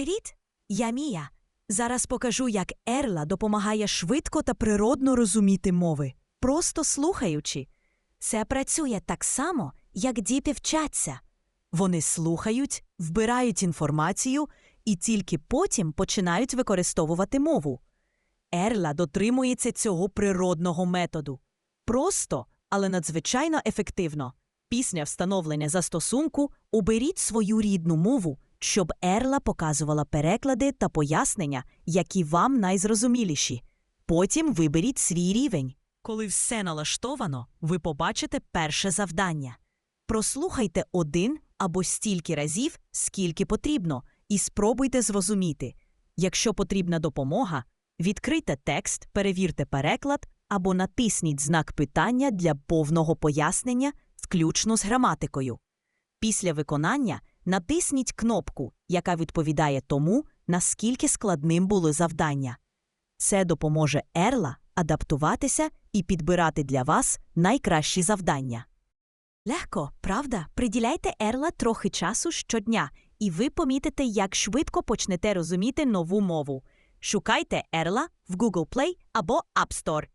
Привіт! Я Мія. Зараз покажу, як Ерла допомагає швидко та природно розуміти мови, просто слухаючи. Це працює так само, як діти вчаться. Вони слухають, вбирають інформацію і тільки потім починають використовувати мову. Ерла дотримується цього природного методу. Просто, але надзвичайно ефективно. Після встановлення застосунку оберіть свою рідну мову, щоб Ерла показувала переклади та пояснення, які вам найзрозуміліші. Потім виберіть свій рівень. Коли все налаштовано, ви побачите перше завдання. Прослухайте один або стільки разів, скільки потрібно, і спробуйте зрозуміти. Якщо потрібна допомога, відкрийте текст, перевірте переклад або натисніть знак питання для повного пояснення, включно з граматикою. Після виконання натисніть кнопку, яка відповідає тому, наскільки складним було завдання. Це допоможе Ерла адаптуватися і підбирати для вас найкращі завдання. Легко, правда? Приділяйте Ерла трохи часу щодня, і ви помітите, як швидко почнете розуміти нову мову. Шукайте Ерла в Google Play або App Store.